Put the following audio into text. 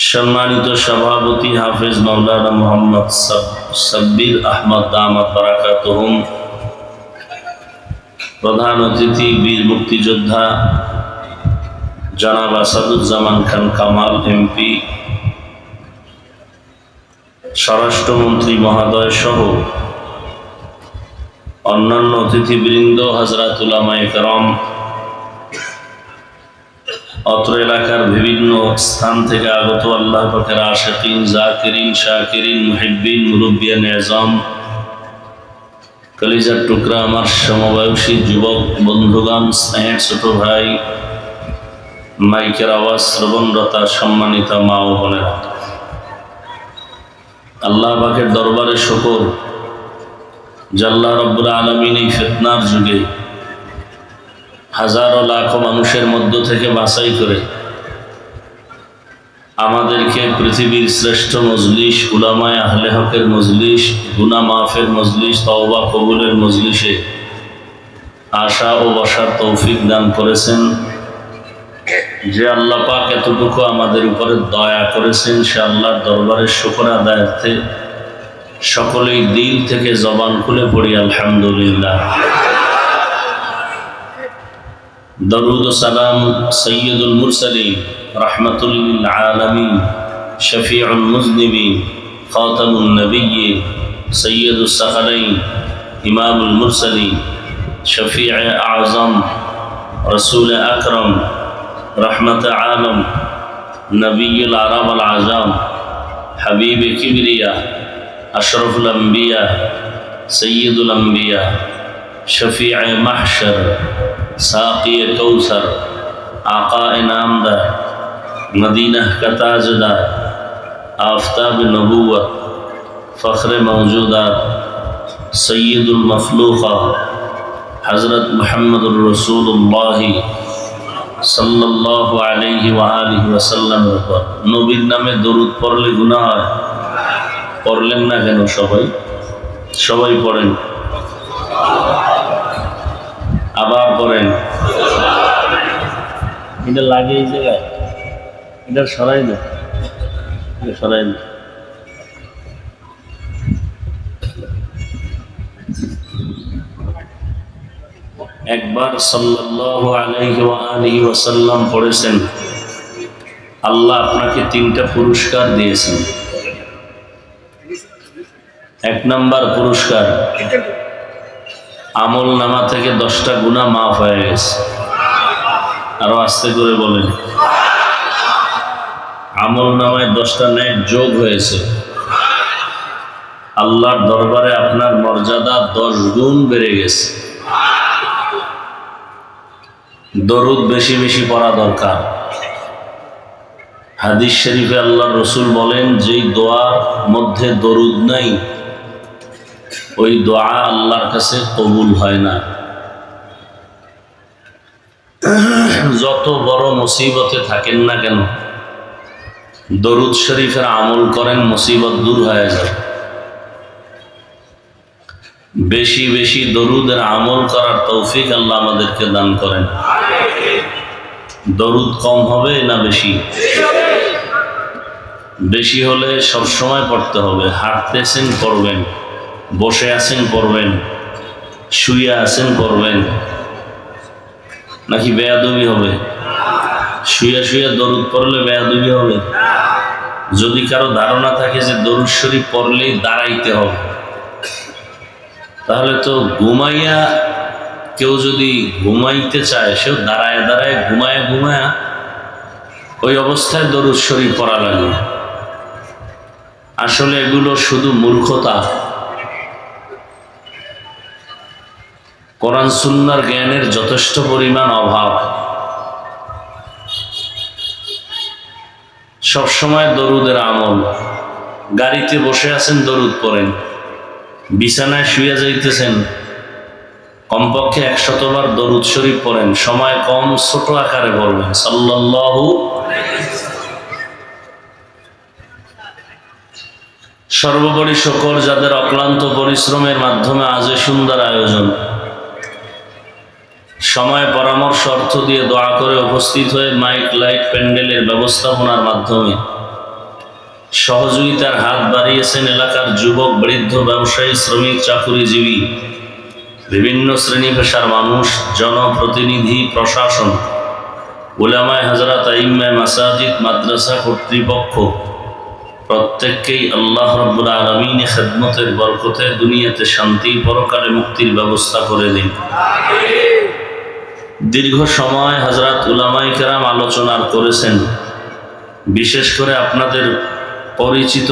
সম্মানিত সভাপতি হাফেজ মাওলানা মোহাম্মদ সাব- সাব্বির আহমদ দামাত বারাকাতহুম। প্রধান অতিথি, বীর মুক্তিযোদ্ধা, জনাব আসাদুজ্জামান খান কামাল, এমপি, স্বরাষ্ট্রমন্ত্রী মহোদয় সহ অন্যান্য অতিথিবৃন্দ হাজরাতুল করম অত্র এলাকার বিভিন্ন স্থান থেকে আগত আল্লাহ পাকের আশাকিন, জাকিরিন, শাকিরিন, মুহিব্বিন মুরব্বিয়ান এজম কলিজার টুকরা আমার সমবয়সী যুবক, বন্ধুগণ, স্নেহের ছোট ভাই, মাইকের আওয়াজ শ্রবণরতা সম্মানিত মা ও বোনেরা। আল্লাহ পাকের দরবারে শকর জাল্লা রব্বুল আলমিন এই ফেতনার যুগে হাজারো লাখো মানুষের মধ্য থেকে বাছাই করে আমাদেরকে পৃথিবীর শ্রেষ্ঠ মজলিস, উলামায় আহলে হকের মজলিস, গুনা মাফের মজলিস, তওবা কবুলের মজলিসে আশা ও বসার তৌফিক দান করেছেন। যে আল্লাহ পাক এতটুকু আমাদের উপরে দয়া করেছেন, সে আল্লাহর দরবারের শুকর আদায়ার্থে সকলেই দিল থেকে জবান খুলে পড়ি, আলহামদুলিল্লাহ। درود و سلام سید المرسلین رحمت للعالمین شفیع المذنبین خاتم النبی سید السخلین امام المرسلین شفیع اعظم رسول اکرم رحمت عالم نبی العرب العظام حبیب کبریہ اشرف الانبیاء سید الانبیاء شفیع محشر ساقی کوثر آقا انعام دار مدینہ کا تاجدار آفتاب نبوت فخر موجودات سید المخلوقہ حضرت محمد الرسول اللہ صلی اللہ علیہ وآلہ وسلم پر নবীর নামে দরুদ পড়লে গুনাহ হয় পড়লেন না কেন সবাই সবাই পড়েন আবার পড়েন এটা লাগে এই জায়গায়? এটা সরাই দেয় এটা সরাই দেয় একবার আলিহি ওয়াসাল্লাম পড়েছেন আল্লাহ আপনাকে তিনটা পুরস্কার দিয়েছেন। এক নাম্বার পুরস্কার আমল নামা থেকে দশটা গুণা মাফ হয়ে গেছে। আরও আস্তে করে বলেন। আমল নামায় দশটা নেট যোগ হয়েছে। আল্লাহর দরবারে আপনার মর্যাদা দশ গুণ বেড়ে গেছে। দরুদ বেশি বেশি পড়া দরকার। হাদিস শরীফে আল্লাহ রসুল বলেন, যেই দোয়ার মধ্যে দরুদ নাই ওই দোয়া আল্লাহর কাছে কবুল হয় না। যত বড় মুসিবতে থাকেন না কেন, দরুদ শরীফের আমল করেন, মুসিবত দূর হয়ে যায়। বেশি বেশি দরুদের আমল করার তৌফিক আল্লাহ আমাদেরকে দান করেন। দরুদ কম হবে না বেশি? বেশি হলে সব সময় পড়তে হবে, হাঁটতেছেন, পড়বেন। বসে আছেন পড়বেন শুয়ে আছেন পড়বেন নাকি বেয়াদবি হবে? শুয়ে শুয়ে দরুদ পড়লে বেয়াদবি হবে। যদি কারও ধারণা থাকে যে দরুদ শরীফ পড়লেই দাঁড়াইতে হবে, তাহলে তো ঘুমাইয়া কেউ যদি ঘুমাইতে চায়, সেও দাঁড়ায় দাঁড়ায় ঘুমায় ঘুমায়া ওই অবস্থায় দরুদ শরীফ পড়া লাগে আসলে এগুলো শুধু মূর্খতা। কোরআন সুন্নার জ্ঞানের যথেষ্ট পরিমাণ অভাব। সবসময় দরুদের আমল। গাড়িতে বসে আছেন, দরুদ পড়েন। বিছানায় শুয়ে যাইতেছেন। কমপক্ষে একশতবার দরুদ শরীফ পড়েন। সময় কম, ছোট আকারে পড়বেন। সাল্লাল্লাহু সর্বোপরি শকর যাদের অক্লান্ত পরিশ্রমের মাধ্যমে আজ সুন্দর আয়োজন। সময় পরামর্শ অর্থ দিয়ে দোয়া করে উপস্থিত হয়ে মাইক, লাইট, প্যান্ডেলের ব্যবস্থাপনার মাধ্যমে সহযোগিতার হাত বাড়িয়েছেন এলাকার যুবক, বৃদ্ধ, ব্যবসায়ী, শ্রমিক, চাকুরিজীবী, বিভিন্ন শ্রেণি পেশার মানুষ, জনপ্রতিনিধি, প্রশাসন, উলামায় হাজরাত আইম্মায় মাসাজিদ, মাদ্রাসা কর্তৃপক্ষ। প্রত্যেককেই আল্লাহ রব্বুল আলমিনে খেদমতের বরকতে দুনিয়াতে শান্তি পরকালে মুক্তির ব্যবস্থা করে দিন। দীর্ঘ সময় হজরত উলামাই কেরাম আলোচনা করেছেন। বিশেষ করে আপনাদের পরিচিত